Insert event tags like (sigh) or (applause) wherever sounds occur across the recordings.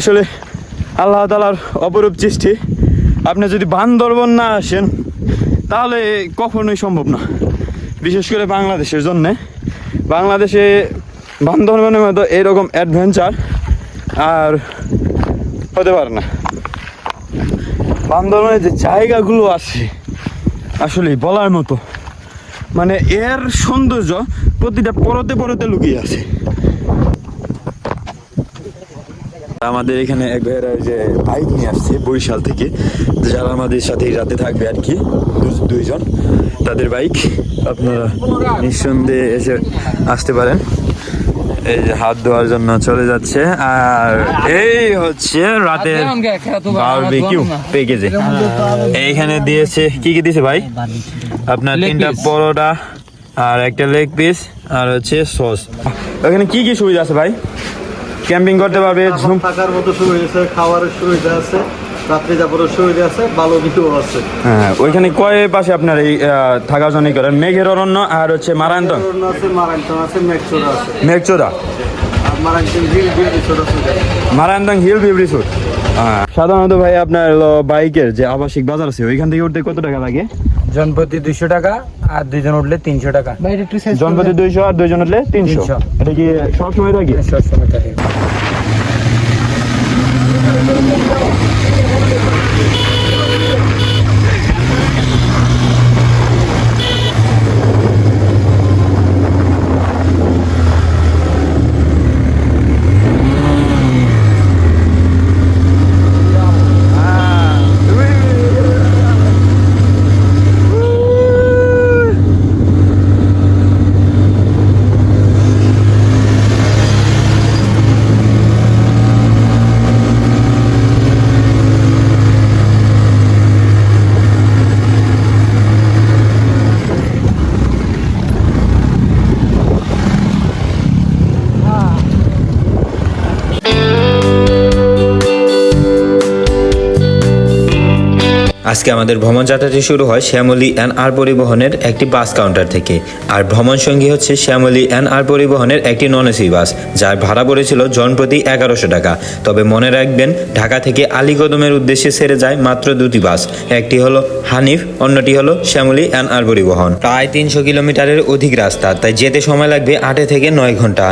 আসলে আল্লাহ তালার অপরূপ সৃষ্টি। আপনি যদি বান্দরবন না আসেন, তাহলে কখনোই সম্ভব না। বিশেষ করে বাংলাদেশের জন্যে। বাংলাদেশে বান্দরবনের মতো এরকম অ্যাডভেঞ্চার আর হতে পারে না। বান্দরবনে যে জায়গাগুলো আছে আসলে বলার মতো। মানে এর সৌন্দর্য প্রতিটা পরতে পরতে লুকিয়ে আছে। আমাদের এখানে এক ভাইয়েরা যে বাইক নিয়ে আসছে বরিশাল থেকে যারা আমাদের সাথে রাতে থাকবে আর কি দুইজন তাদের বাইক। আপনারা নিঃসন্দেহে এসে আসতে পারেন। এই যে হাত ধোয়ার জন্য চলে যাচ্ছে আর এই হচ্ছে রাতের বারবিকিউ প্যাকেজে এইখানে দিয়েছে কি কি দিয়েছে ভাই? আপনার তিনটা. পরোটা আর একটা লেগ পিস আর হচ্ছে সস ওখানে কি কি সুবিধা আছে ভাই? ক্যাম্পিং করতে পারবে ঝুম থাকার মতো সুবিধা আছে খাওয়ারের সুবিধা আছে রাত্রি যাপনের সুবিধা আছে ভালো ভিউ আছে। হ্যাঁ ওইখানে কয় পাশে আপনার এই থাকার জন্য করেন? মেঘের অরণ্য আর হচ্ছে মারান্তন অরণ্য আছে মারাংটন আছে মেঘচোর আছে। মেঘচোদা আর হিল ভিউ রিসোর্ট হ্যাঁ। সাধারণত ভাই আপনার বাইকের যে আবাসিক বাজার আছে ওইখান থেকে উঠতে কত টাকা লাগে? জনপ্রতি দুইশো টাকা আর দুইজন উঠলে তিনশো টাকা। জনপ্রতি দুইশো আর দুইজন উঠলে তিনশো? 300 এটা কি সবসময় থাকে? সবসময় থাকে। আজকে আমাদের ভ্রমণ যাত্রাটি শুরু হয় শ্যামলী অ্যান্ড আর পরিবহনের একটি বাস কাউন্টার থেকে। আর ভ্রমণ সঙ্গী হচ্ছে শ্যামলী অ্যান্ড আর পরিবহনের একটি নন এসি বাস, যার ভাড়া পড়েছিল জনপ্রতি এগারোশো টাকা। তবে মনে রাখবেন, ঢাকা থেকে আলীকদমের উদ্দেশ্যে সেরে যায় মাত্র দুটি বাস, একটি হলো হানিফ, অন্যটি হলো শ্যামলী অ্যান্ড আর পরিবহন। প্রায় তিনশো কিলোমিটারের অধিক রাস্তা, তাই যেতে সময় লাগবে আটে থেকে নয় ঘণ্টা।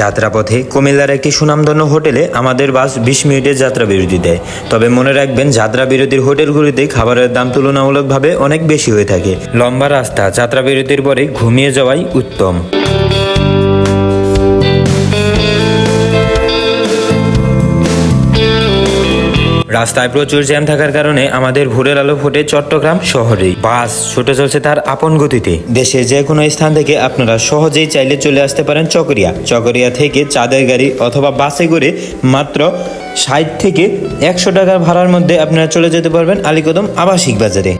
যাত্রাপথে কুমিল্লার একটি সুনামধন্য হোটেলে আমাদের বাস বিশ মিনিটের যাত্রা বিরতি দেয় তবে মনে রাখবেন, যাত্রা বিরতির হোটেলগুলিতে খাবারের দাম তুলনামূলকভাবে অনেক বেশি হয়ে থাকে। লম্বা রাস্তা, যাত্রা বিরতির পরে ঘুমিয়ে যাওয়াই উত্তম। রাস্তায় প্রচুর জ্যাম থাকার কারণে আমাদের ভোরের আলো ফোটে চট্টগ্রাম শহরে বাস ছুটে চলছে তার আপন গতিতে। দেশের যে কোনো স্থান থেকে আপনারা সহজেই চাইলে চলে আসতে পারেন চকরিয়া। চকরিয়া থেকে চাঁদের গাড়ি অথবা বাসে করে মাত্র ষাট থেকে একশো টাকার ভাড়ার মধ্যে আপনারা চলে যেতে পারবেন আলিকদম আবাসিক বাজারে।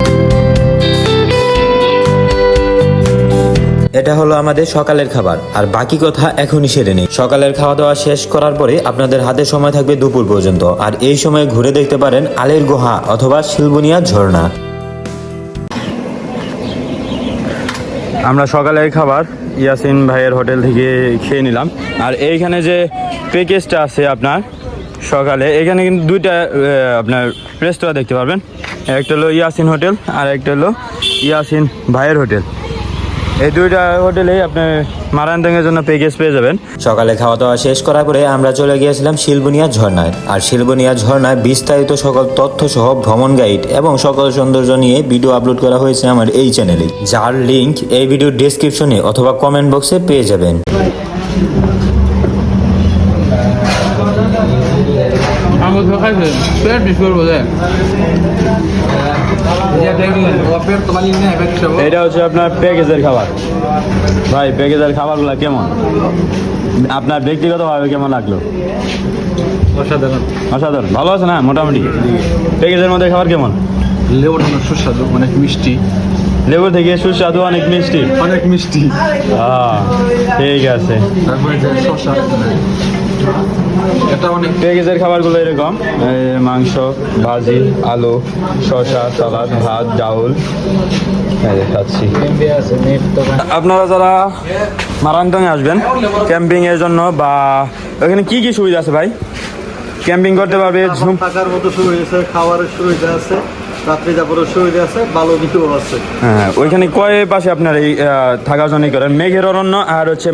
এটা হলো আমাদের সকালের খাবার, আর বাকি কথা এখনই সেরে নেই সকালের খাওয়া দাওয়া শেষ করার পরে আপনাদের হাতে সময় থাকবে দুপুর পর্যন্ত, আর এই সময় ঘুরে দেখতে পারেন আলের গুহা অথবা শিলবনিয়া ঝর্ণা। আমরা সকালের খাবার ইয়াসিন ভাইয়ের হোটেল থেকে খেয়ে নিলাম। আর এইখানে যে প্যাকেজটা আছে আপনার সকালে, এখানে কিন্তু দুইটা আপনার রেস্তোরাঁ দেখতে পারবেন। একটা হলো ইয়াসিন হোটেল, আর একটা হলো ইয়াসিন ভাইয়ের হোটেল। এই দুইটা হোটেলেই আপনার মারান্তঙ্গের জন্য প্যাকেজ পেয়ে যাবেন। সকালে খাওয়া দাওয়া শেষ করার পরে আমরা চলে গিয়েছিলাম শিলবনিয়া ঝর্ণায়। আর শিলবনিয়া ঝর্ণায় বিস্তারিত সকল তথ্য সহ ভ্রমণ গাইড এবং সকল সৌন্দর্য নিয়ে ভিডিও আপলোড করা হয়েছে আমার এই চ্যানেলে যার লিংক এই ভিডিও ডেসক্রিপশনে অথবা কমেন্ট বক্সে পেয়ে যাবেন। আমি তো খাইছে পেট বিশ করব যে। এটা হচ্ছে আপনার প্যাকেজের খাবার। ভাই প্যাকেজের খাবারগুলো কেমন? আপনার ব্যক্তিগতভাবে কেমন লাগল? অসাধারণ। অসাধারণ। ভালো আছে না? মোটামুটি। প্যাকেজের মধ্যে খাবার কেমন? লেবুর সুস্বাদু অনেক মিষ্টি। লেবু থেকে সুস্বাদু অনেক মিষ্টি। অনেক মিষ্টি। ঠিক আছে। তারপরে প্যাকেজের খাবারগুলো এরকম মাংস ভাজি আলু শসা সালাদ ভাত ডাউল খাচ্ছি। আপনারা যারা মারান্তঙে আসবেন ক্যাম্পিং এর জন্য বা ওখানে কি কি সুবিধা আছে ভাই? ক্যাম্পিং করতে পারবে ঝুম থাকার মতো সুবিধা আছে খাবারের সুবিধা আছে রাত্রি যাপনের সুবিধা আছে ভালো দিকেও আছে। হ্যাঁ ওইখানে কয় পাশে আপনার এই থাকার জন্য করেন? মেঘের অরণ্য আর হচ্ছে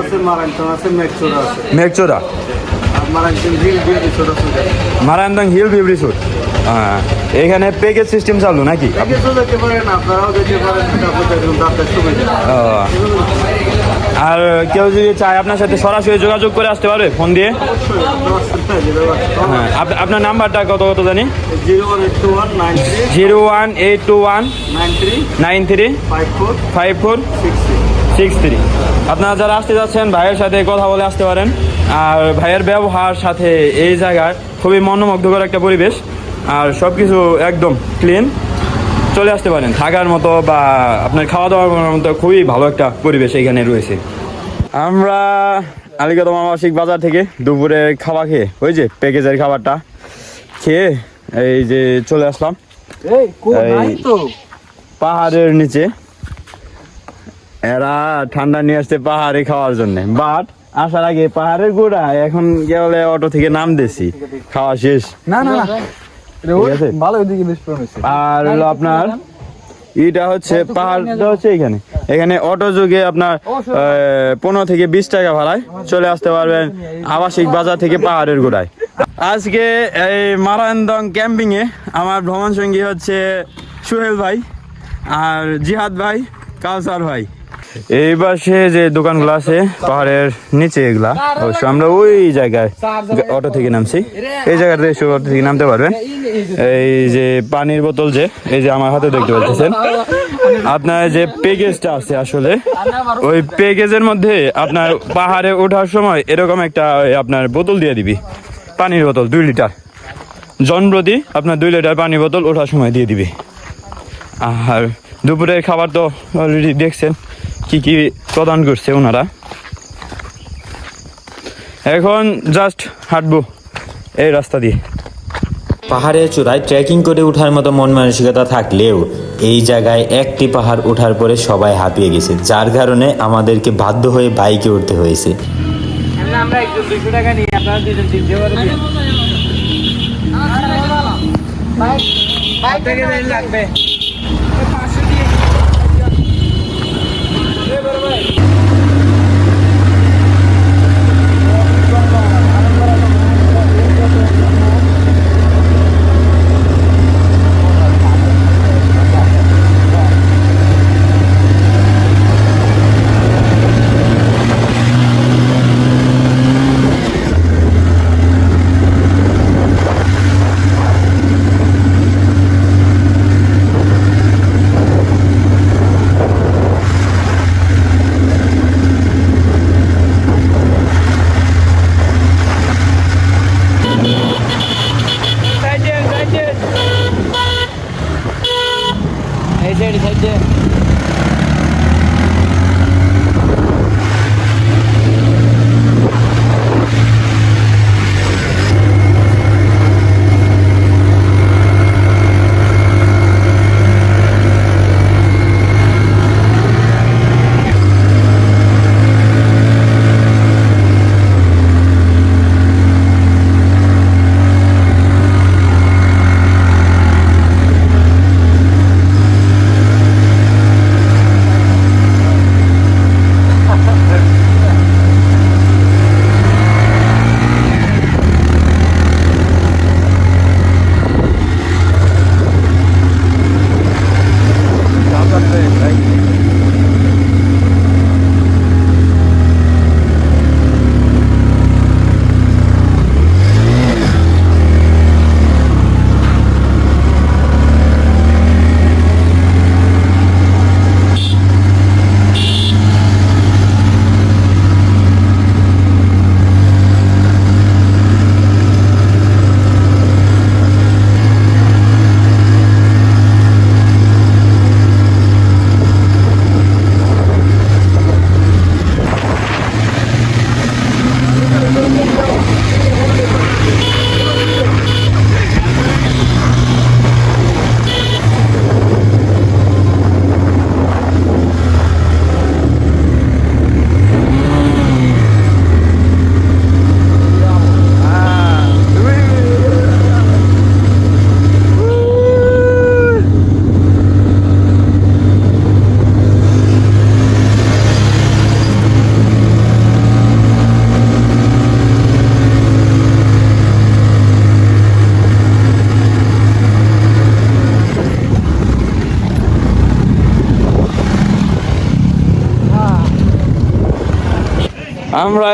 আছে আছে মেঘচোরা আছে। মেঘচোরা? মারাংটন হিল দিয়ে রিসোর্ট হ্যাঁ। এখানে প্যাকেজ সিস্টেম চালু নাকি। আর কেউ যদি চায় আপনার সাথে সরাসরি যোগাযোগ করে আসতে পারবে ফোন দিয়ে? হ্যাঁ। আপনার নাম্বারটা কত কত জানি? Zero one eight two one nine three nine three five four five four. Six six three আপনারা যারা আসতে যাচ্ছেন ভাইয়ের সাথে কথা বলে আসতে পারেন। আর ভাইয়ের ব্যবহার সাথে এই জায়গার খুবই মনোমুগ্ধকর একটা পরিবেশ। আর সব কিছু একদম ক্লিন চলে আসতে পারেন। থাকার মতো বা আপনার খাওয়া দাওয়ার মতো খুবই ভালো একটা পরিবেশ এখানে রয়েছে। আমরা আলিগত মামাসিক বাজার থেকে দুপুরে খাওয়া খেয়ে ওই যে প্যাকেজের খাবারটা খেয়ে এই যে চলে আসলাম। এই পাহাড়ের নিচে। এরা ঠান্ডা নিয়ে আসছে পাহাড়ে খাওয়ার জন্য। বাট আসার আগে পাহাড়ের গোড়া এখন গেলে অটো থেকে নাম দিছি খাওয়া শেষ। না না আর হলো আপনার এটা হচ্ছে পাহাড়টা হচ্ছে এখানে। এখানে অটো যোগে আপনার পনেরো থেকে বিশ টাকা ভাড়ায় চলে আসতে পারবেন আবাসিক বাজার থেকে পাহাড়ের গোড়ায়। আজকে এই মারান্দং ক্যাম্পিং এ আমার ভ্রমণ সঙ্গী হচ্ছে সুহেল ভাই আর জিহাদ ভাই কাউসার ভাই। এই পাশে যে দোকানগুলো আছে, পাহাড়ের নিচে এগুলা, অবশ্য আমরা ওই জায়গায় অটো থেকে নামছি। এই জায়গাতে এসে অটো থেকে নামতে পারবেন। এই যে পানির বোতল যে, এই যে আমার হাতে দেখতে পাচ্ছেন। আপনার যে প্যাকেজটা আছে আসলে, ওই প্যাকেজের মধ্যে আপনার পাহাড়ে ওঠার সময় এরকম একটা আপনার বোতল দিয়ে দিবি। পানির বোতল, দুই লিটার। জনপ্রতি আপনার দুই লিটার পানির বোতল ওঠার সময় দিয়ে দিবি। আর দুপুরের খাবার তো অলরেডি দেখছেন। কি কি প্রদান করছে ওনারা? এখন জাস্ট হাঁটবো এই রাস্তা দিয়ে। পাহাড়ের চূড়ায় ট্রেকিং করে ওঠার মতো মন মানসিকতা থাকলেও এই জায়গায় একটি পাহাড় ওঠার পরে সবাই হাঁপিয়ে গেছে যার কারণে আমাদেরকে বাধ্য হয়ে বাইকে উঠতে হয়েছে। আমরা একটু দুশো টাকা নিই আপনারা দুজন থেকে লাগবে।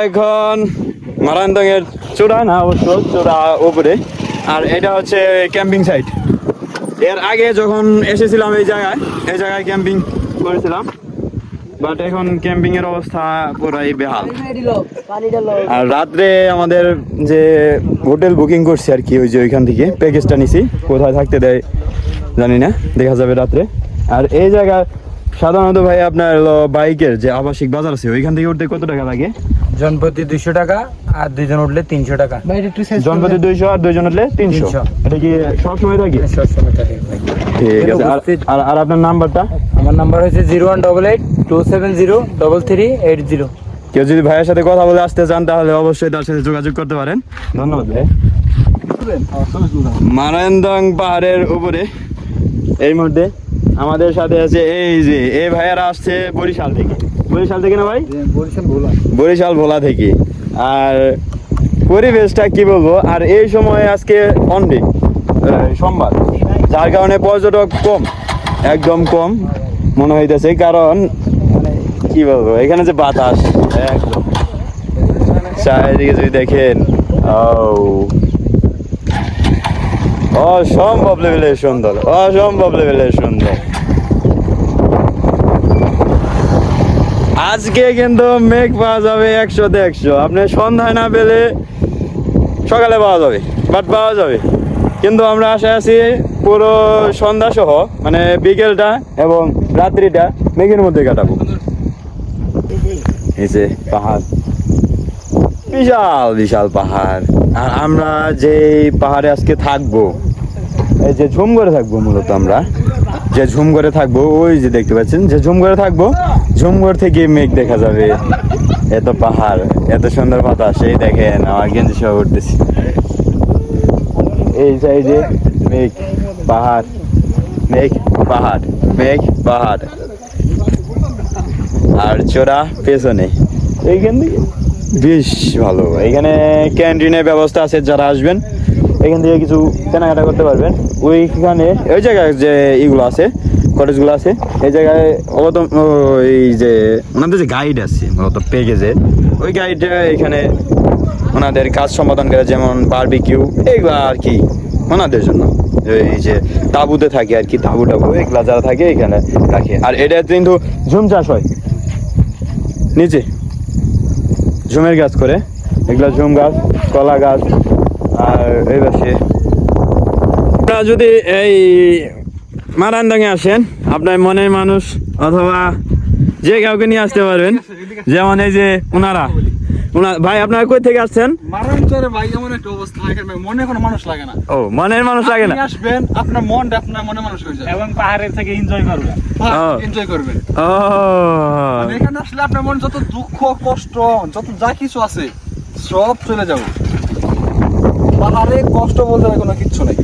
এখন মারান্দং এর চূড়া না, অবশ্য চূড়া উপরে। আর এটা হচ্ছে ক্যাম্পিং সাইট। এর আগে যখন এসেছিলাম এই জায়গায় এই জায়গায় ক্যাম্পিং করেছিলাম। বাট এখন ক্যাম্পিং এর অবস্থা পুরাই বেহাল। আর রাত্রে আমাদের যে হোটেল বুকিং করছি আর কি, ওই যে ওইখান থেকে প্যাকেজটা নিছি, কোথায় থাকতে দেয় জানি না, দেখা যাবে রাত্রে। আর এই জায়গায় সাধারণত ভাই আপনার বাইকের যে আবাসিক বাজার আছে, ওইখান থেকে উঠতে কত টাকা লাগে? জনপ্রতি দুইশো টাকা আর দুইজন উঠলে তিনশো টাকা। জনপ্রতি দুইশো আর দুইজন উঠলে তিনশো। 300 এটা কি সবসময় থাকি? সবসময় থাকে ঠিক আছে আর- আর আর আপনার নাম্বারটা? আমার নাম্বার হচ্ছে zero one double eight two seven zero double three eight zero. কেউ যদি ভাইয়ের সাথে কথা বলে আসতে চান তাহলে অবশ্যই তার সাথে যোগাযোগ করতে পারেন। ধন্যবাদ ভাই। মারায়ন্দং পাহাড়ের উপরে এই মুহূর্তে আমাদের সাথে আছে এই যে এই ভাইয়ারা আসছে বরিশাল থেকে। বরিশাল থেকে না ভাই? বরিশাল ভোলা। থেকে। আর পরিবেশটা কি বলব আর এই সময় আজকে অনডে সোমবার। যার কারণে পর্যটক কম একদম কম মনে হইতেছে। কারণ কি বলব এখানে যে বাতাস একদম। চারিদিকে যদি দেখেন ও অসম্ভব লেভেলের সুন্দর, অসম্ভব লেভেলের সুন্দর। আজকে কিন্তু মেঘ পাওয়া যাবে একশোতে একশো। আপনি সন্ধ্যায় না পেলে সকালে পাওয়া যাবে, বাট পাওয়া যাবে। কিন্তু আমরা আশায় আছি পুরো সন্ধ্যা সহ মানে বিকেলটা এবং রাত্রিটা মেঘের মধ্যে কাটাবো। এই যে পাহাড়। বিশাল বিশাল পাহাড়। আর আমরা যে পাহাড়ে আজকে থাকব, এই যে ঝুম করে থাকব মূলত আমরা। যে ঝুম করে থাকব, ওই যে দেখতে পাচ্ছেন, যে ঝুম করে থাকব, ঝুমঘর থেকে মেঘ দেখা যাবে। এত পাহাড়, এত সুন্দর বাতাস, এই দেখেন আমার গেঞ্জি সহ উঠতেছি। এই সাইডে মেঘ, পাহাড় মেঘ পাহাড় মেঘ, পাহাড়। আর চোরা পেছনে। এইখান থেকে বেশ ভালো। এখানে ক্যান্টিনের ব্যবস্থা আছে, যারা আসবেন, এখান থেকে কিছু কেনাকাটা করতে পারবেন। ওইখানে, ওই জায়গায় যে ইগুলো আছে, কটেজগুলো আছে, এই জায়গায় অবত ওই যে, ওনাদের যে গাইড আছে, মূলত প্যাকেজে ওই গাইড এখানে ওনাদের কাজ সম্পাদন করে, যেমন বারবিকিউ এইগুলো আর কি, ওনাদের জন্য। এই যে তাঁবুতে থাকে আর কি, তাঁবু টাবু, এগুলা যারা থাকে এখানে রাখে। আর এটা কিন্তু ঝুম চাষ হয়। নিচে। ঝুমের গাছ করে। এগুলো ঝুম গাছ, কলা গাছ, আর এই পাশে আপনারা যদি এই মারান্দাঙে আসেন, আপনার মনের মানুষ অথবা যে কাউকে নিয়ে আসতে পারবেন, যেমন এই যে ওনার ভাই আপনারা কই থেকে আসছেন? মারান্তরে ভাই এমন একটা অবস্থা। এখানে মনে কোনো মানুষ লাগে না। ও মনের মানুষ লাগে না? আসবেন আপনার মনটা আপনার মনে মানুষ হয়ে যাবে। এবং পাহাড়ের থেকে এনজয় করবেন। এনজয় করবেন। ও। মানে এখানে আসলে আপনার মন যত দুঃখ কষ্ট যত যা কিছু আছে সব চলে যাবে। পাহাড়ে কষ্ট বলতে হয় কোনো কিচ্ছু নেই।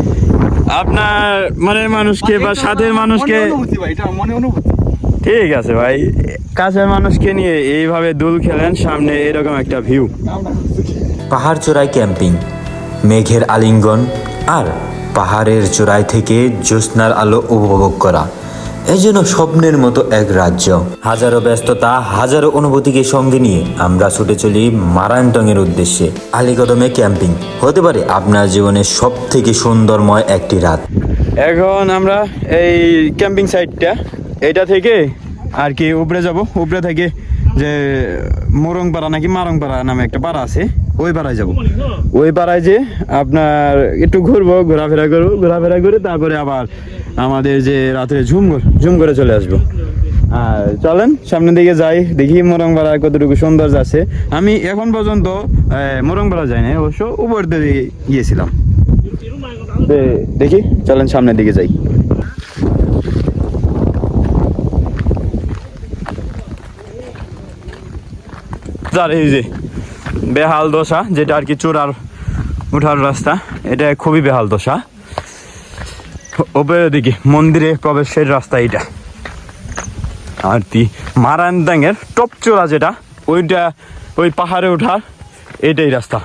আপনার মনের মানুষকে বা আমার মানুষকে মনে অনুভূতি ভাই এটা মনে অনুভূতি। ঠিক আছে ভাই। কাছের মানুষকে নিয়ে এইভাবে দুল খেলেন সামনে এরকম একটা ভিউ পাহাড় চূড়ায় ক্যাম্পিং মেঘের আলিঙ্গন আর পাহাড়ের চূড়ায় থেকে জ্যোৎস্নার আলো উপভোগ করা এই যেন স্বপ্নের মতো এক রাজ্য। হাজারো ব্যস্ততা হাজারো অনুভূতিকে সঙ্গে নিয়ে আমরা ছুটে চলি মারায়ন্তংয়ের উদ্দেশ্যে। আলিকদমে ক্যাম্পিং হতে পারে আপনার জীবনের সব থেকে সুন্দরময় একটি রাত। এখন আমরা এই ক্যাম্পিং সাইটটা এটা থেকে আর কি উপরে যাব। উপরে থেকে যে মোরংপাড়া নাকি মারংপাড়া নামে একটা পাড়া আছে, ওই পাড়ায় যাব। ওই পাড়ায় যে আপনার একটু ঘুরবো, ঘোরাফেরা করব, ঘোরাফেরা করে তারপরে আবার আমাদের যে রাত্রে ঝুম ঝুম করে চলে আসব। আর চলেন, সামনের দিকে যাই, দেখি মোরংপাড়া কতটুকু সৌন্দর্য আছে। আমি এখন পর্যন্ত মোরংপাড়া যাইনি, অবশ্য উপর দিকে গিয়েছিলাম। দেখি, চলেন সামনের দিকে যাই। যার এই যে বেহাল দশা, যেটা আর কি চোরার উঠার রাস্তা, এটা খুবই বেহাল দশা। ওপরের দিকে, মন্দিরে প্রবেশের রাস্তা এটা আর কি মারান্দাঙের টপ চোরা যেটা, ওইটা, ওই পাহাড়ে ওঠার এটাই রাস্তা।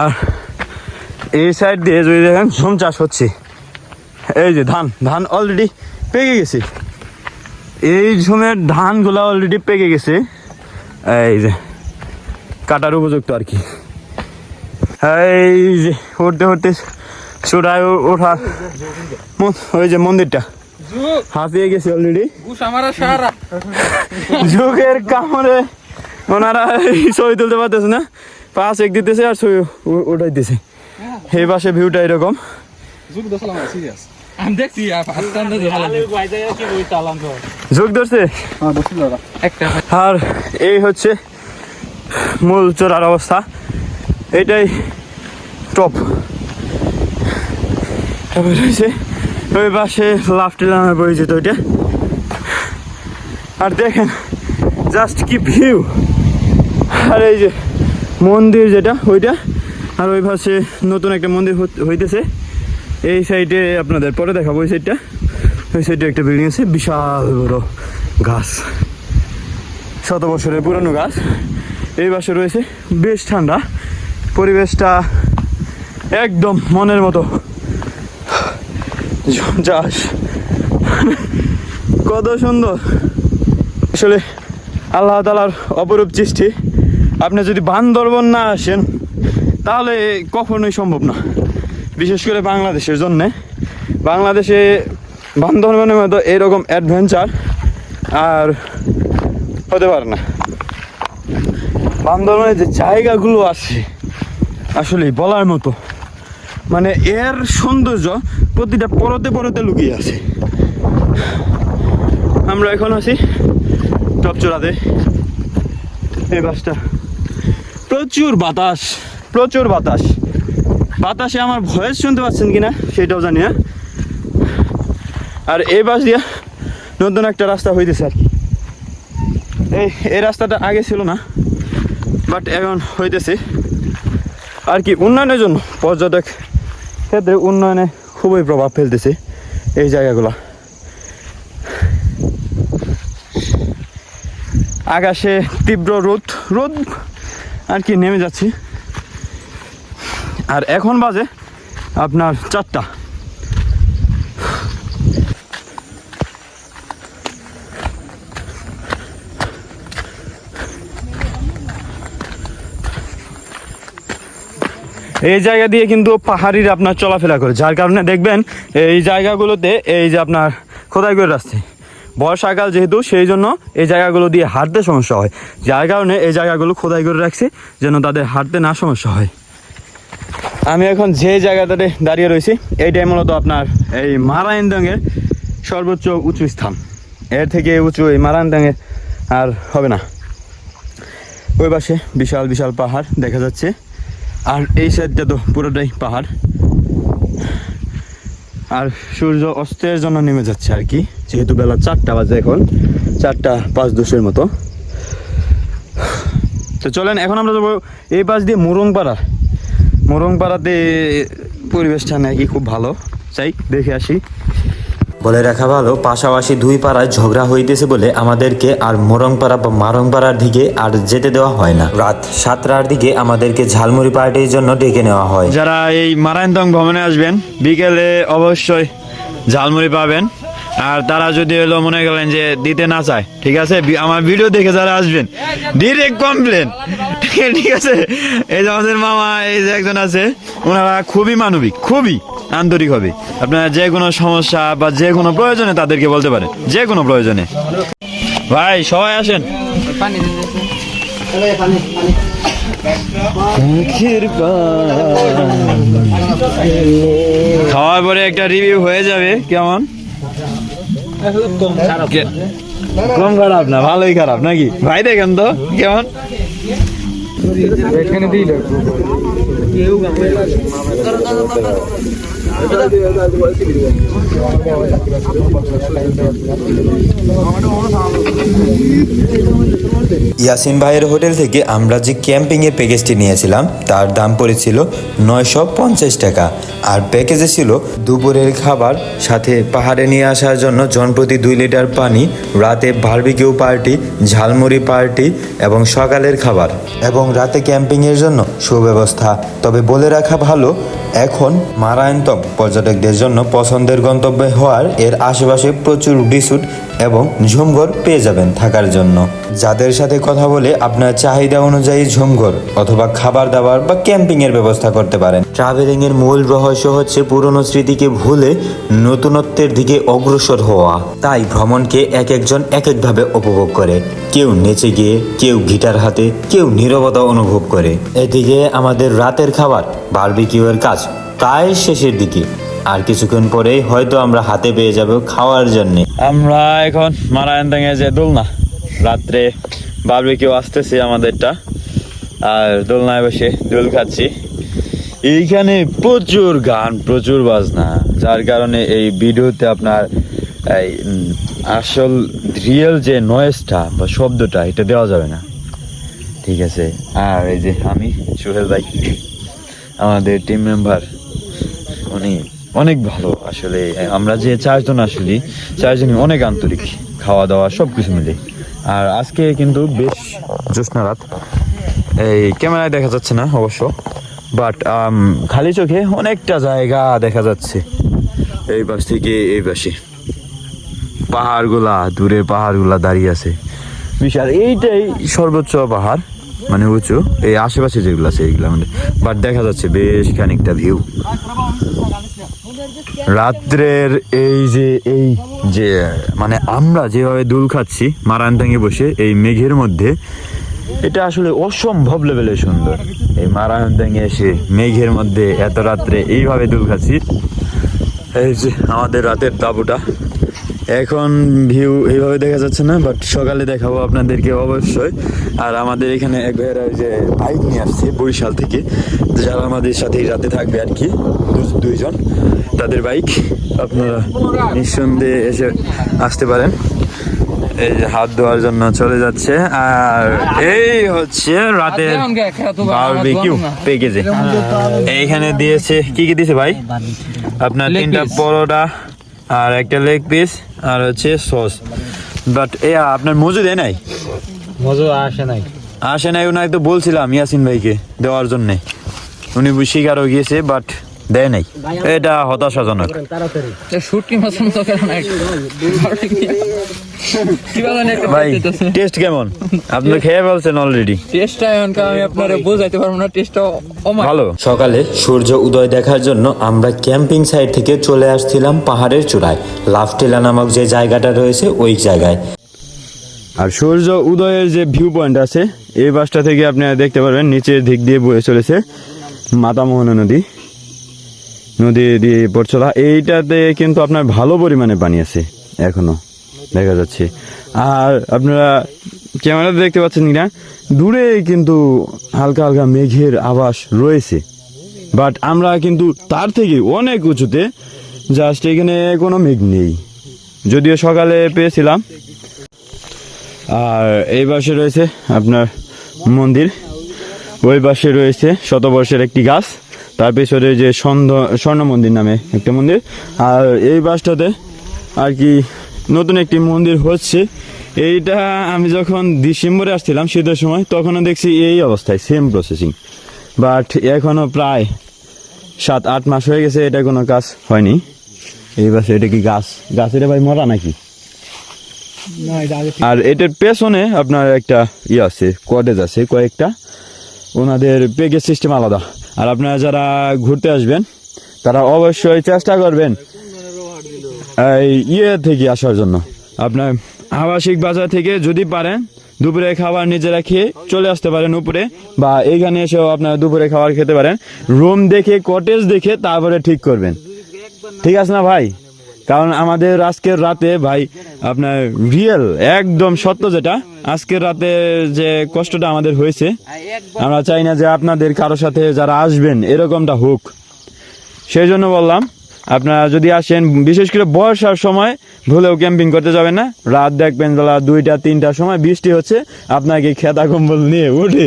আর এই সাইড দিয়ে যদি দেখেন, ঝুম চাষ হচ্ছে। এই যে ধান ধান অলরেডি পেকে গেছে। এই ঝুমের ধানগুলো অলরেডি পেকে গেছে। এই যে কাটার উপযুক্ত আর কি। এই যে উঠতে উঠতে চূড়ায় ওঠা ওই যে মন্দিরটা। হাঁপিয়ে গেছে অলরেডি যুগের কামড়ে ওনারা এই ছবি তুলতে পারতেছে না। পাঁচ এক দিতেছে আর ছবি উ- উঠাইতেছে। এই পাশে ভিউটা এরকম। আমি দেখছি ঝোঁক ধরছে? হ্যাঁ আর এই হচ্ছে মূল চোরার অবস্থা। এটাই টপ। তারপরে রয়েছে ওই পাশে লাফটি নামে পরিচিত ওইটা। আর দেখেন জাস্ট কি ভিউ। আর এই যে মন্দির যেটা ওইটা। আর ওই পাশে নতুন একটা মন্দির হইতেছে। এই সাইডে আপনাদের পরে দেখাবো ওই সাইডটা। ওই সাইডে একটা বিল্ডিং আছে, বিশাল বড় গাছ। শত বছরের পুরনো গাছ। এই বাসে রয়েছে, বেশ ঠান্ডা। পরিবেশটা একদম মনের মতো। যাস। কত সুন্দর। আসলে আল্লাহ তালার অপরূপ সৃষ্টি। আপনি যদি বান্দরবন না আসেন, তাহলে কখনোই সম্ভব না। বিশেষ করে বাংলাদেশের জন্যে। বাংলাদেশে বান্দরবনের মতো এরকম অ্যাডভেঞ্চার আর হতে পারে না। বান্দরবনের যে জায়গাগুলো আছে আসলে বলার মতো। মানে এর সৌন্দর্য প্রতিটা পরতে পরতে লুকিয়ে আছে। আমরা এখন আছি টপচোরাতে এই বাসটা প্রচুর বাতাস প্রচুর বাতাস। বাতাসে আমার ভয়েস শুনতে পাচ্ছেন কিনা সেটাও জানি না। আর এই বাস দিয়া নতুন একটা রাস্তা হইতেছে আর কি। এই এই রাস্তাটা আগে ছিল না বাট এখন হইতেছে। আর কি, উন্নয়নের জন্য পর্যটক ক্ষেত্রে উন্নয়নে খুবই প্রভাব ফেলতেছে এই জায়গাগুলো। আকাশে তীব্র রোদ রোদ আর কি নেমে যাচ্ছে। আর এখন বাজে আপনার চারটা। এই জায়গা দিয়ে কিন্তু পাহাড়ির আপনার চলাফেরা করে, যার কারণে দেখবেন এই জায়গাগুলোতে এই যে আপনার খোদাই করে রাখছে বর্ষাকাল যেহেতু, সেই জন্য এই জায়গাগুলো দিয়ে হাঁটতে সমস্যা হয়। যার কারণে এই জায়গাগুলো খোদাই করে রাখছে, যেন তাদের হাঁটতে না সমস্যা হয়। আমি এখন যে জায়গাটাতে দাঁড়িয়ে রয়েছি, এইটাই মূলত আপনার এই মারায়নদঙ্গের সর্বোচ্চ উঁচু স্থান। এর থেকে উঁচু এই মারায়নদঙ্গে আর হবে না। ওই পাশে বিশাল বিশাল পাহাড় দেখা যাচ্ছে। আর এই সাইডটা তো পুরোটাই পাহাড়। আর সূর্য অস্তের জন্য নেমে যাচ্ছে আর কি। যেহেতু বেলা চারটা বাজে এখন, চারটা পাঁচ দশের মতো। তো চলেন, এখন আমরা যাব এই পাশ দিয়ে মোরংপাড়া মোরংপাড়াতে পরিবেশটা নাকি খুব ভালো। চাই দেখে আসি। বলে রাখা ভালো পাশাপাশি দুই পাড়ায় ঝগড়া হইতেছে বলে আমাদেরকে আর মোরংপাড়া বা মারংপাড়ার দিকে আর যেতে দেওয়া হয় না। রাত সাতটার দিকে আমাদেরকে ঝালমুড়ি পার্টির জন্য ডেকে নেওয়া হয়। যারা এই মারায়নতং ভ্রমণে আসবেন বিকেলে অবশ্যই ঝালমুড়ি পাবেন। আর তারা যদি হলো মনে করেন যে দিতে না চায়, ঠিক আছে? আমার ভিডিও দেখে যারা আসবেন ডিরেক্ট কমপ্লেন ঠিক আছে? এই যে আমাদের মামা, এই যে একজন আছে, ওনারা খুবই মানবিক, খুবই আন্তরিক হবে। আপনার যে কোনো সমস্যা বা যে কোনো প্রয়োজনে তাদেরকে বলতে পারেন, যে কোনো প্রয়োজনে। ভাই, সবাই আসেন। খাওয়ার পরে একটা রিভিউ হয়ে যাবে, কেমন? কম খারাপ না। ভালোই খারাপ নাকি ভাই দেখেন তো কেমন এখানে দিই ইয়াসিন ভাইয়ের হোটেল থেকে আমরা যে ক্যাম্পিংয়ের প্যাকেজটি নিয়েছিলাম, তার দাম পড়েছিল নয়শো পঞ্চাশ টাকা। আর প্যাকেজে ছিল দুপুরের খাবার, সাথে পাহাড়ে নিয়ে আসার জন্য জনপ্রতি দুই লিটার পানি, রাতে বারবিকিউ পার্টি ঝালমুড়ি পার্টি এবং সকালের খাবার। এবং রাতে ক্যাম্পিংয়ের জন্য সুব্যবস্থা। তবে বলে রাখা ভালো এখন মারায়ন্তম পর্যটকদের জন্য পছন্দের গন্তব্য হওয়ার এর আশেপাশে প্রচুর রিসুট এবং ঝুমঘর পেয়ে যাবেন থাকার জন্য। যাদের সাথে কথা বলে আপনার চাহিদা অনুযায়ী ঝুমঘর অথবা খাবার দাবার বা ক্যাম্পিং এর ব্যবস্থা করতে পারেন। ট্রাভেলিং এর মূল রহস্য হচ্ছে পুরনো স্মৃতিকে ভুলে নতুনত্বের দিকে অগ্রসর হওয়া। তাই ভ্রমণকে এক একজন এক একভাবে উপভোগ করে। কেউ নেচে গিয়ে, কেউ গিটার হাতে, কেউ নীরবতা অনুভব করে। এদিকে আমাদের রাতের খাবার, বারবিকিউয়ের কাজ প্রায় শেষের দিকে। আর কিছুক্ষণ পরেই হয়তো আমরা হাতে পেয়ে যাব খাওয়ার জন্য। আমরা এখন মারায়নদাঙ্গে যে দোলনা, রাত্রে বারবিকিউ আসতেছে আমাদেরটা। আর দোলনায় বসে দোল খাচ্ছি। এইখানে প্রচুর গান, প্রচুর বাজনা, যার কারণে এই ভিডিওতে আপনার আসল রিয়েল যে নয়েজটা বা শব্দটা, এটা দেওয়া যাবে না। ঠিক আছে? আর এই যে আমি, সোহেল ভাই, আমাদের টিম মেম্বার উনি অনেক ভালো আসলে, আমরা যে চারজন আসলে, চারজনই অনেক আন্তরিক খাওয়া দাওয়া সব কিছু মিলে। আর আজকে কিন্তু বেশ জ্যোৎস্না রাত। এই, ক্যামেরায় দেখা যাচ্ছে না, অবশ্য। বাট খালি চোখে অনেকটা জায়গা দেখা যাচ্ছে। এই পাশ থেকে, এই পাশে। পাহাড়গুলা, দূরে পাহাড়গুলা দাঁড়িয়ে আছে। বিশাল, এইটাই সর্বোচ্চ পাহাড় মানে উঁচু। এই আশেপাশে যেগুলো আছে, এইগুলো আমাদের। বাট দেখা যাচ্ছে বেশ খানিকটা ভিউ রাত্রের এই যে এই যে মানে আমরা যেভাবে দুল খাচ্ছি মারায়নতাঙ্গে বসে, এই মেঘের মধ্যে, এটা আসলে অসম্ভব লেভেলে সুন্দর। এই মারায়নতাঙ্গে এসে মেঘের মধ্যে এত রাত্রে এইভাবে দুল খাচ্ছি। এই যে আমাদের রাতের তাঁবুটা। এখন ভিউ এইভাবে দেখা যাচ্ছে না বাট সকালে দেখাবো আপনাদেরকে অবশ্যই। আর আমাদের এখানে এক ভাইয়েরা ওই যে বাইক নিয়ে আসছে বরিশাল থেকে। যারা আমাদের সাথে রাতে থাকবে আর কি দুইজন তাদের বাইক আপনারা নিঃসন্দেহে এসে আসতে পারেন। এই যে হাত ধোয়ার জন্য চলে যাচ্ছে আর এই হচ্ছে রাতের বারবিকিউ প্যাকেজে এইখানে দিয়েছে কি কি দিয়েছে ভাই? আপনার তিনটা পরোটা আর একটা লেগ পিস আর হচ্ছে সস। বাট এ আপনার মজু দেয় নাই? মজু আসে নাই। আসে নাই উনি তো বলছিলাম ইয়াসিন ভাইকে দেওয়ার জন্যে। উনি স্বীকারও গিয়েছে বাট দেয় নাই। এটা হতাশাজনক। (laughs) ভাই টেস্ট কেমন? আপনি খেয়ে ফেলছেন অলরেডি টেস্টটা আমি আপনারে বোঝাইতে পারব না টেস্টটা ভালো। সকালে সূর্য উদয় দেখার জন্য আমরা ক্যাম্পিং সাইট থেকে চলে আসছিলাম পাহাড়ের চূড়ায় লাফটেলা নামক যে জায়গাটা রয়েছে ওই জায়গায়। আর সূর্য উদয়ের যে ভিউ পয়েন্ট আছে এই বাসটা থেকে আপনারা দেখতে পারবেন নিচের দিক দিয়ে বয়ে চলেছে মাতামোহনা নদী। নদী দিয়ে পড়ছলা এইটাতে কিন্তু আপনার ভালো পরিমাণে পানি আছে এখনও। দেখা যাচ্ছে। আর আপনারা ক্যামেরাতে দেখতে পাচ্ছেন কিনা? দূরে কিন্তু হালকা হালকা মেঘের আভাস রয়েছে। বাট আমরা কিন্তু তার থেকে অনেক উঁচুতে জাস্ট এখানে কোনো মেঘ নেই। যদিও সকালে পেয়েছিলাম। আর এই পাশে রয়েছে আপনার মন্দির। ওই পাশে রয়েছে শতবর্ষের একটি গাছ। তার পেছনে যে সন্ধ স্বর্ণ মন্দির নামে একটা মন্দির। আর এই পাশটাতে আর কি নতুন একটি মন্দির হচ্ছে। এইটা আমি যখন ডিসেম্বরে আসছিলাম শীতের সময় তখনও দেখছি এই অবস্থায় সেম প্রসেসিং বাট এখনও প্রায় সাত আট মাস হয়ে গেছে এটা কোনো কাজ হয়নি। এই পাশে এটা কি গাছ? গাছ এটা ভাই মরা নাকি? আর এটার পেছনে আপনার একটা ইয়ে আছে কটেজ আছে কয়েকটা। ওনাদের প্যাকেজ সিস্টেম আলাদা। আর আপনারা যারা ঘুরতে আসবেন তারা অবশ্যই চেষ্টা করবেন ইয়ে থেকে আসার জন্য। আপনার আবাসিক বাজার থেকে যদি পারেন, দুপুরে খাবার নিজেরা খেয়ে চলে আসতে পারেন উপরে বা এইখানে এসেও আপনারা দুপুরে খাবার খেতে পারেন। রুম দেখে কটেজ দেখে তারপরে ঠিক করবেন। ঠিক আছে না ভাই? কারণ আমাদের আজকের রাতে ভাই আপনার রিয়েল একদম সত্য যেটা, আজকের রাতে যে কষ্টটা আমাদের হয়েছে, আমরা চাই না যে আপনাদের কারোর সাথে যারা আসবেন এরকমটা হোক। সেই জন্য বললাম আপনারা যদি আসেন, বিশেষ করে বর্ষার সময়, ভুলেও ক্যাম্পিং করতে যাবেন না। রাত দেখবেন বেলা দুইটা, তিনটার সময় বৃষ্টি হচ্ছে, আপনাকে খেতা কম্বল নিয়ে উঠে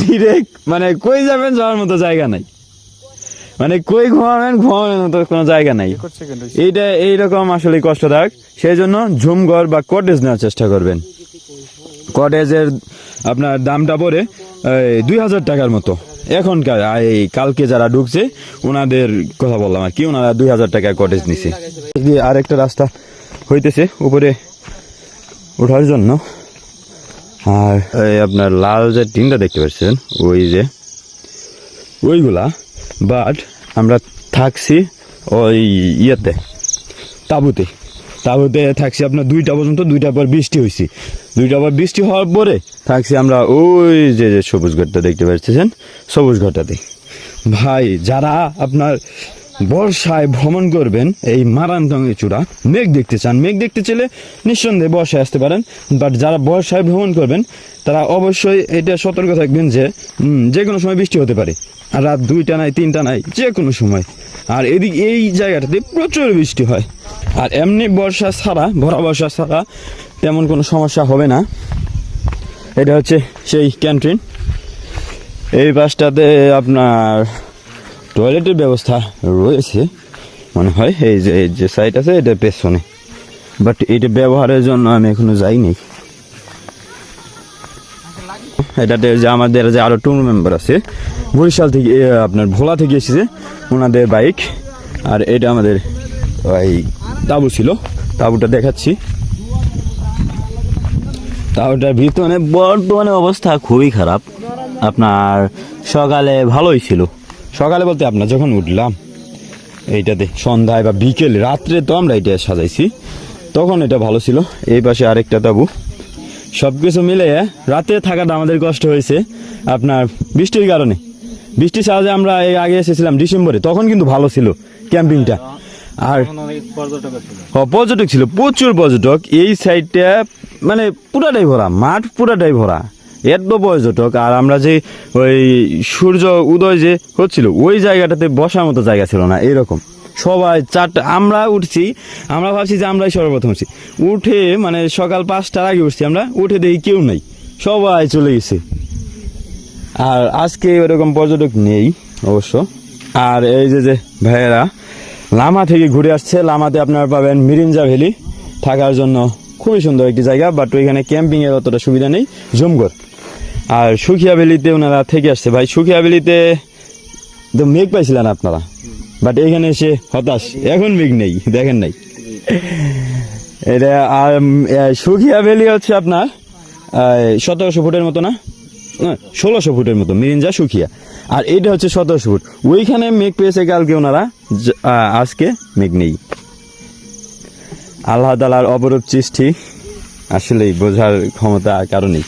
ডিরেক্ট মানে কই যাবেন যাওয়ার মতো জায়গা নাই। মানে কই ঘুমাবেন ঘুমাবেন মতো কোনো জায়গা নাই। এইটা এইরকম আসলে কষ্টদায়ক। সেই জন্য ঝুমঘর বা কটেজ নেওয়ার চেষ্টা করবেন। কটেজের আপনার দামটা পড়ে দুই হাজার টাকার মতো। এখনকার এই কালকে যারা ঢুকছে ওনাদের কথা বললাম আর কি ওনারা দুই হাজার টাকা কটেজ নিছে। দিয়ে আরেকটা রাস্তা হইতেছে উপরে ওঠার জন্য। আর আপনার লাল যে টিনটা দেখতে পাচ্ছেন, ওই যে, ওইগুলা। বাট আমরা থাকছি ওই ইয়েতে, তাঁবুতে। তাঁবুতে থাকছি আপনার দুইটা পর্যন্ত, দুইটা পর বৃষ্টি হয়েছি দুইটা পর বৃষ্টি হওয়ার পরে থাকছি আমরা ওই যে যে সবুজ ঘরটা দেখতে পাচ্ছেন, সবুজ ঘরটাতে। ভাই, যারা আপনার বর্ষায় ভ্রমণ করবেন, এই মারান্তঙ্গের চূড়া, মেঘ দেখতে চান। মেঘ দেখতে চাইলে নিঃসন্দেহে বর্ষায় আসতে পারেন বাট যারা বর্ষায় ভ্রমণ করবেন, তারা অবশ্যই এটা সতর্ক থাকবেন যে যে কোনো সময় বৃষ্টি হতে পারে। আর রাত দুইটা নাই, তিনটা নাই যে কোনো সময়। আর এদিক এই জায়গাটাতে প্রচুর বৃষ্টি হয়। আর এমনি বর্ষা ছাড়া, ভরা বর্ষা ছাড়া তেমন কোনো সমস্যা হবে না। এটা হচ্ছে সেই ক্যান্টিন। এই পাশটাতে আপনার টয়লেটের ব্যবস্থা রয়েছে। মনে হয় এই যে এই যে সাইট আছে, এটা পেছনে। বাট এটা ব্যবহারের জন্য আমি এখনও যাইনি। এটাতে যে আমাদের যে আরও টুর মেম্বার আছে বরিশাল থেকে আপনার ভোলা থেকে এসেছে ওনাদের বাইক। আর এটা আমাদের ওই তাবু ছিল, তাবুটা দেখাচ্ছি। তাবুটার ভিতরে বর্তমানে অবস্থা খুবই খারাপ। আপনার সকালে ভালোই ছিল। সকালে বলতে আপনার যখন উঠলাম, এইটাতে সন্ধ্যায় বা বিকেল, রাত্রে তো আমরা এটা সাজাইছি, তখন এটা ভালো ছিল। এই পাশে আরেকটা তাবু। সব কিছু মিলে রাতে থাকাটা আমাদের কষ্ট হয়েছে। আপনার বৃষ্টির কারণে। বৃষ্টি সাহায্যে আমরা এই আগে এসেছিলাম ডিসেম্বরে তখন কিন্তু ভালো ছিল ক্যাম্পিংটা। আর পর্যটক ছিল। প্রচুর পর্যটক। এই সাইডটা মানে পুরাটাই ভরা মাঠ পুরাটাই ভরা। এত পর্যটক আর আমরা যে ওই সূর্য উদয় যে হচ্ছিল ওই জায়গাটাতে বসার মতো জায়গা ছিল না এরকম সবাই চারটা আমরা উঠছি আমরা ভাবছি যে আমরাই সর্বপ্রথম উঠছি। উঠে মানে সকাল পাঁচটার আগে উঠছি আমরা উঠে দেখি কেউ নেই সবাই চলে গেছে। আর আজকে ওরকম পর্যটক নেই, অবশ্য। আর এই যে যে ভাইয়েরা, লামা থেকে ঘুরে আসছে। লামাতে আপনারা পাবেন মিরিঞ্জা ভ্যালি। থাকার জন্য খুবই সুন্দর একটি জায়গা বাট ওইখানে ক্যাম্পিং এর অতটা সুবিধা নেই। জমগর। আর সুখিয়া ভ্যালিতে ওনারা থেকে আসছে। ভাই, সুখিয়া ভ্যালিতে তো মেঘ পাইছিলেন আপনারা বাট এইখানে এসে হতাশ। এখন মেঘ নেই, দেখেন নাই। এটা, আর সুখিয়া ভ্যালি হচ্ছে আপনার সতেরোশো ফুটের মতো না? ষোলোশো ফুটের মতো, মিরিঞ্জা সুখিয়া। আর এইটা হচ্ছে সতেরোশো ফুট। ওইখানে মেঘ পেয়েছে কালকে ওনারা আজকে মেঘ নেই। আল্লাহ তালার অবরূপ সৃষ্টি আসলেই বোঝার ক্ষমতা কারণেই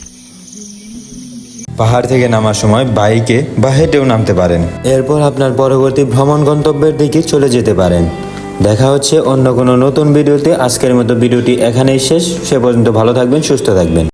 পাহাড় থেকে নামার সময় বাইকে বা হেঁটেও নামতে পারেন। এরপর আপনার পরবর্তী ভ্রমণ গন্তব্যের দিকে চলে যেতে পারেন। দেখা হচ্ছে অন্য কোনো নতুন ভিডিওতে। আজকের মতো ভিডিওটি এখানেই শেষ। সে পর্যন্ত ভালো থাকবেন, সুস্থ থাকবেন।